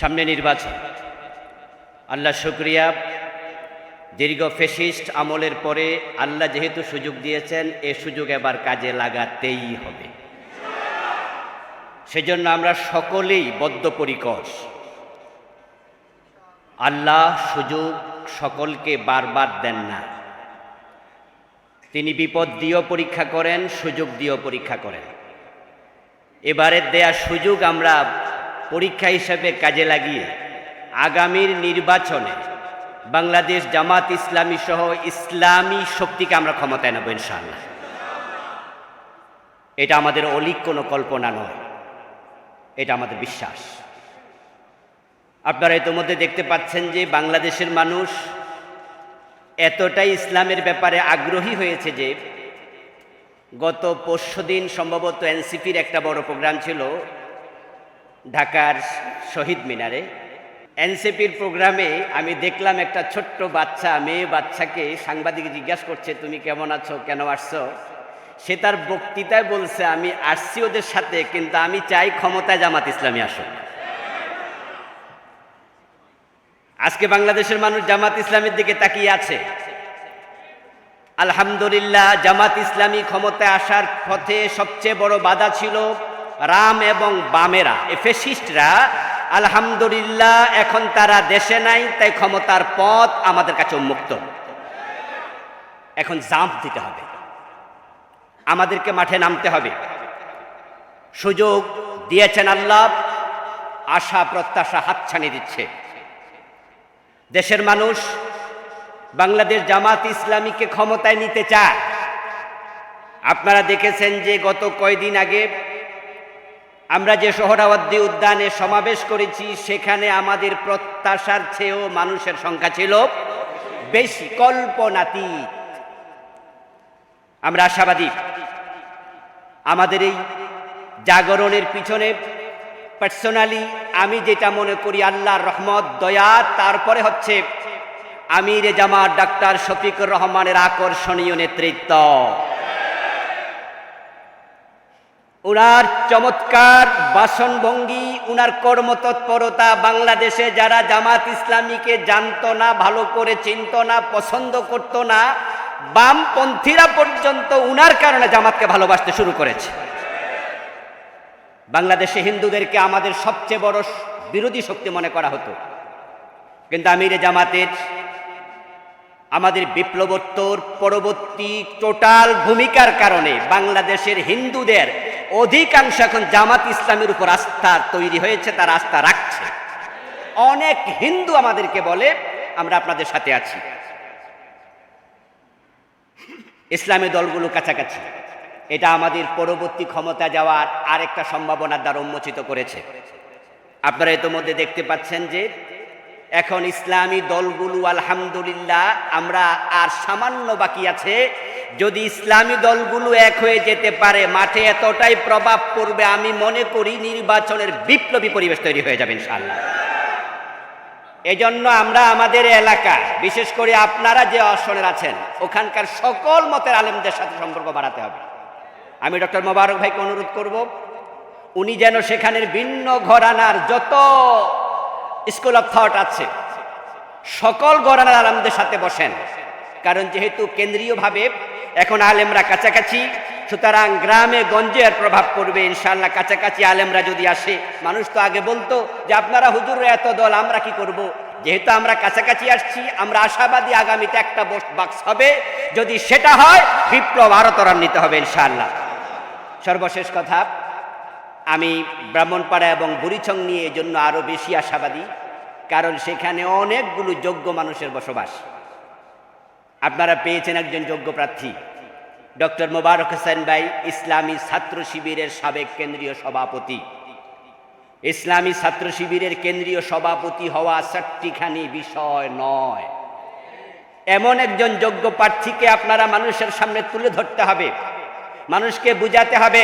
সামনে নির্বাচন। আল্লাহ শুক্রিয়া। দীর্ঘ ফেসিস্ট আমলের পরে আল্লাহ যেহেতু সুযোগ দিয়েছেন, এ সুযোগ এবার কাজে লাগাতেই হবে। সেজন্য আমরা সকলেই বদ্ধপরিকর। আল্লাহ সুযোগ সকলকে বারবার দেন না। তিনি বিপদ দিয়েও পরীক্ষা করেন, সুযোগ দিয়েও পরীক্ষা করেন। এবারের দেয়া সুযোগ আমরা পরীক্ষা হিসেবে কাজে লাগিয়ে আগামীর নির্বাচনে বাংলাদেশ জামাত ইসলামী সহ ইসলামী শক্তিকে আমরা ক্ষমতায় নেব ইনশাআল্লাহ। এটা আমাদের অলিক কোনো কল্পনা নয়। এটা আমাদের বিশ্বাস। আপনারা ইতোমধ্যে দেখতে পাচ্ছেন যে বাংলাদেশের মানুষ এতটাই ইসলামের ব্যাপারে আগ্রহী হয়েছে যে গত পরশু দিন সম্ভবত এনসিপির একটা বড় প্রোগ্রাম ছিল ঢাকার শহীদ মিনারে। এনসিপির প্রোগ্রামে আমি দেখলাম একটা ছোট্ট বাচ্চা, মেয়ে বাচ্চাকে সাংবাদিক জিজ্ঞাসা করছে, তুমি কেমন আছো? কেন আসছো? সে তার বক্তৃতায় বলছে, আমি আসছি ওদের সাথে, কিন্তু আমি চাই ক্ষমতায় জামাত ইসলামী আসুক। আজকে বাংলাদেশের মানুষ জামাত ইসলামের দিকে তাকিয়ে আছে। আলহামদুলিল্লাহ, জামাত ইসলামী ক্ষমতায় আসার পথে সবচেয়ে বড় বাধা ছিল রাম এবং বামেরা। এ ফেসিস্টরা, আলহামদুলিল্লাহ, এখন তারা দেশে নাই, তাই ক্ষমতার পথ আমাদের কাছে উন্মুক্ত। এখন জাম্প দিতে হবে। আমাদেরকে মাঠে নামতে হবে। সুযোগ দিয়েছেন আল্লাহ, আশা, প্রত্যাশা হাতছানি দিচ্ছে। দেশের মানুষ বাংলাদেশ জামাত ইসলামীকে ক্ষমতায় নিতে চায়। আপনারা দেখেছেন যে গত কয়দিন আগে আমরা যে সোহরাওয়ার্দী উদ্যানে সমাবেশ করেছি, সেখানে আমাদের প্রত্যাশার চেয়েও মানুষের সংখ্যা ছিল বেশি, কল্পনাতীত। আমরা আশাবাদী। আমাদের এই জাগরণের পিছনে পার্সোনালি আমি যেটা মনে করি আল্লাহর রহমত, দয়া, তারপরে হচ্ছে আমির জামাত ডাক্তার শফিকুর রহমানের আকর্ষণীয় নেতৃত্ব। উনার চমৎকার বাসনভঙ্গি, উনার কর্মতৎপরতা বাংলাদেশে যারা জামাত ইসলামীকে জানত না, ভালো করে চিনত না, পছন্দ করত না, বামপন্থীরা পর্যন্ত উনার কারণে জামাতকে ভালোবাসতে শুরু করেছে। বাংলাদেশে হিন্দুদেরকে আমাদের সবচেয়ে বড় বিরোধী শক্তি মনে করা হতো। কিন্তু আমিরে জামাতের আমাদের বিপ্লবোত্তর পরবর্তী টোটাল ভূমিকার কারণে বাংলাদেশের হিন্দুদের অধিকাংশ এখন জামাত ইসলামের উপর আস্থা তৈরি হয়েছে, তার আস্থা রাখছে। অনেক হিন্দু আমাদেরকে বলে, আমরা আপনাদের সাথে আছি। ইসলামী দলগুলো কাছাকাছি। এটা আমাদের পরবর্তী ক্ষমতা যাওয়ার আরেকটা সম্ভাবনার দ্বারা উন্মোচিত করেছে। আপনারা ইতোমধ্যে দেখতে পাচ্ছেন যে এখন ইসলামী দলগুলো, আলহামদুলিল্লাহ, আমরা আর সামান্য বাকি আছে। যদি ইসলামী দলগুলো এক হয়ে যেতে পারে, মাঠে এতটাই প্রভাব পড়বে, আমি মনে করি নির্বাচনের বিপ্লবী পরিবেশ তৈরি হয়ে যাবে ইনশাআল্লাহ। এজন্য আমরা আমাদের এলাকা, বিশেষ করে আপনারা যে আসনের আছেন, ওখানকার সকল মতের আলেমদের সাথে সম্পর্ক বাড়াতে হবে। আমি ডক্টর মোবারক ভাইকে অনুরোধ করব, উনি যেন সেখানের ভিন্ন ঘরানার যত স্কুল অফ থট আছে। সকল ঘরানার আলমদের সাথে বসেন। কারণ যেহেতু কেন্দ্রীয়ভাবে এখন আলেমরা কাছাকাছি, সুতরাং গ্রামে, গঞ্জে এর প্রভাব পড়বে ইনশাল্লাহ কাছাকাছি আলেমরা যদি আসে, মানুষ তো আগে বলতো যে আপনারা হুজুর এত দল, আমরা কি করব। যেহেতু আমরা কাছাকাছি আসছি, আমরা আশাবাদী আগামীতে একটা বাক্স হবে। যদি সেটা হয়, বিপ্লব আরও ত্বরান্বিত হবে ইনশাল্লাহ সর্বশেষ কথা আমি ব্রাহ্মণপাড়া এবং বুড়িছং নিয়ে এই জন্য আরও বেশি আশাবাদী, কারণ সেখানে অনেকগুলো যোগ্য মানুষের বসবাস। আপনারা পেয়েছেন একজন যোগ্য প্রার্থী, ডক্টর মোবারক হোসেন ভাই, ইসলামী ছাত্র শিবিরের সাবেক কেন্দ্রীয় সভাপতি। ইসলামী ছাত্র শিবিরের কেন্দ্রীয় সভাপতি হওয়া চারটিখানি বিষয় নয়। এমন একজন যোগ্য প্রার্থীকে আপনারা মানুষের সামনে তুলে ধরতে হবে। মানুষকে বুঝাতে হবে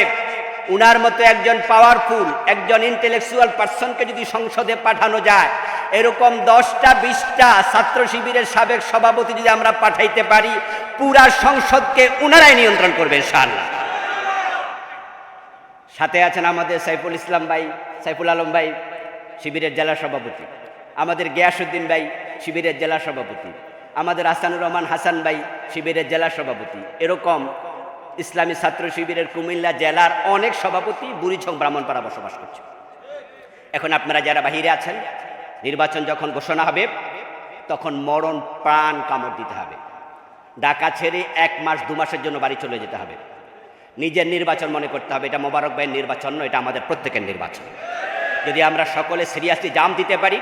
উনার মতো একজন পাওয়ারফুল একজন ইন্টেলেকচুয়াল পার্সনকে যদি সংসদে পাঠানো যায়, এরকম দশটা, বিশটা ছাত্র শিবিরের সাবেক সভাপতি যদি আমরা পাঠাইতে পারি, পুরা সংসদকে উনারাই নিয়ন্ত্রণ করবে, ইনশাআল্লাহ। সাথে আছেন আমাদের সাইফুল ইসলাম ভাই, সাইফুল আলম ভাই, শিবিরের জেলা সভাপতি। আমাদের গিয়াসুদ্দিন ভাই, শিবিরের জেলা সভাপতি। আমাদের আসানুর রহমান হাসান ভাই, শিবিরের জেলা সভাপতি। এরকম ইসলামী ছাত্র শিবিরের কুমিল্লা জেলার অনেক সভাপতি বুড়িছং ব্রাহ্মণপাড়া বসবাস করছে। এখন আপনারা যারা বাহিরে আছেন, নির্বাচন যখন ঘোষণা হবে, তখন মরণ প্রাণ কামড় দিতে হবে। ঢাকা ছেড়ে এক মাস, দু মাসের জন্য বাড়ি চলে যেতে হবে। নিজের নির্বাচন মনে করতে হবে, এটা মোবারক ভাইয়ের নির্বাচন নয়, এটা আমাদের প্রত্যেকের নির্বাচন। যদি আমরা সকলে সিরিয়াসলি জাম দিতে পারি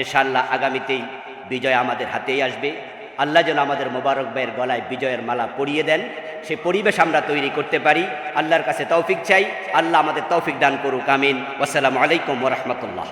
ইনশাল্লাহ আগামীতেই বিজয় আমাদের হাতেই আসবে। আল্লাহ যেন আমাদের মোবারক ভাইয়ের গলায় বিজয়ের মালা পরিয়ে দেন। সে পরিবেশ আমরা তৈরি করতে পারি। আল্লাহর কাছে তৌফিক চাই। আল্লাহ আমাদের তৌফিক দান করুক। আমিন। আসসালামু আলাইকুম রহমতুল্লাহ।